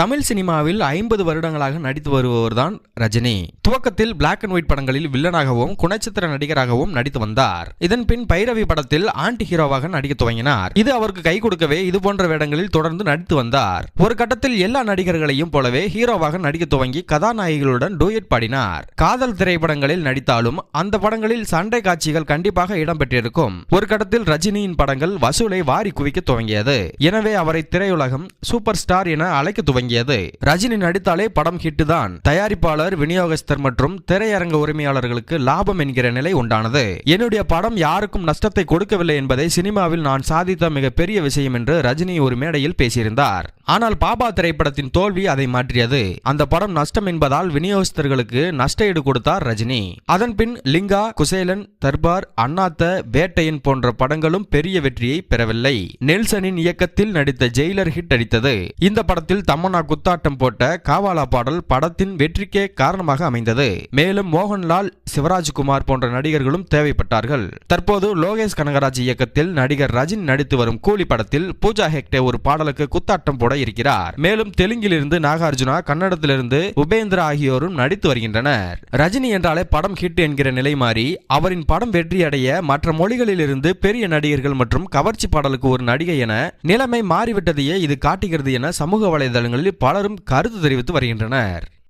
தமிழ் சினிமாவில் ஐம்பது வருடங்களாக நடித்து வருபவர்தான் ரஜினி. துவக்கத்தில் பிளாக் அண்ட் ஒயிட் படங்களில் வில்லனாகவும் குணச்சித்திர நடிகராகவும் நடித்து வந்தார். இதன் பின் பைரவி படத்தில் ஆண்டி ஹீரோவாக நடிக்க துவங்கினார். இது அவருக்கு கை கொடுக்கவே இது போன்ற வேடங்களில் தொடர்ந்து நடித்து வந்தார். ஒரு கட்டத்தில் எல்லா நடிகர்களையும் போலவே ஹீரோவாக நடிக்க துவங்கி கதாநாயகிகளுடன் டூயட் பாடினார். காதல் திரைப்படங்களில் நடித்தாலும் அந்த படங்களில் சண்டை காட்சிகள் கண்டிப்பாக இடம்பெற்றிருக்கும். ஒரு கட்டத்தில் ரஜினியின் படங்கள் வசூலை வாரி குவிக்க துவங்கியது. எனவே அவரை திரையுலகம் சூப்பர் ஸ்டார் என அழைக்க துவங்கியது. ரஜினி நடித்தாலே படம் ஹிட் தான். தயாரிப்பாளர் விநியோகஸ்தர் மற்றும் திரையரங்க உரிமையாளர்களுக்கு லாபம் என்கிற நிலை உண்டானது. என்னுடைய படம் யாருக்கும் நஷ்டத்தை கொடுக்கவில்லை என்பதை சினிமாவில் நான் சாதித்த மிகப்பெரிய விஷயம் என்று ரஜினி ஒரு மேடையில் பேசியிருந்தார். ஆனால் பாபா திரைப்படத்தின் தோல்வி அதை மாற்றியது. அந்த படம் நஷ்டம் என்பதால் விநியோகஸ்தர்களுக்கு நஷ்ட ஈடு கொடுத்தார் ரஜினி. அதன் பின் லிங்கா குசேலன் தர்பார் அண்ணாத்த வேட்டையன் போன்ற படங்களும் பெரிய வெற்றியை பெறவில்லை. நெல்சனின் இயக்கத்தில் நடித்த ஜெயிலர் ஹிட் அடித்தது. இந்த படத்தில் தமன்னா குத்தாட்டம் போட்ட காவாலா பாடல் படத்தின் வெற்றிக்கே காரணமாக அமைந்தது. மேலும் மோகன்லால் சிவராஜ்குமார் போன்ற நடிகர்களும் தேவைப்பட்டார்கள். தற்போது லோகேஷ் கனகராஜ் இயக்கத்தில் நடிகர் ரஜினி நடித்து வரும் கூலி படத்தில் பூஜா ஹெக்டே ஒரு பாடலுக்கு குத்தாட்டம் போட இருக்கிறார். மேலும் தெலுங்கிலிருந்து நாகார்ஜுனா கன்னடத்திலிருந்து உபேந்திரா ஆகியோரும் நடித்து வருகின்றனர். ரஜினி என்றாலே படம் ஹிட் என்கிற நிலை மாறி அவரின் படம் வெற்றியடைய மற்ற மொழிகளிலிருந்து பெரிய நடிகர்கள் மற்றும் கவர்ச்சி பாடலுக்கு ஒரு நடிகை என நிலைமை மாறிவிட்டதையே இது காட்டுகிறது என சமூக வலைதளங்களில் பலரும் கருத்து தெரிவித்து வருகின்றனர்.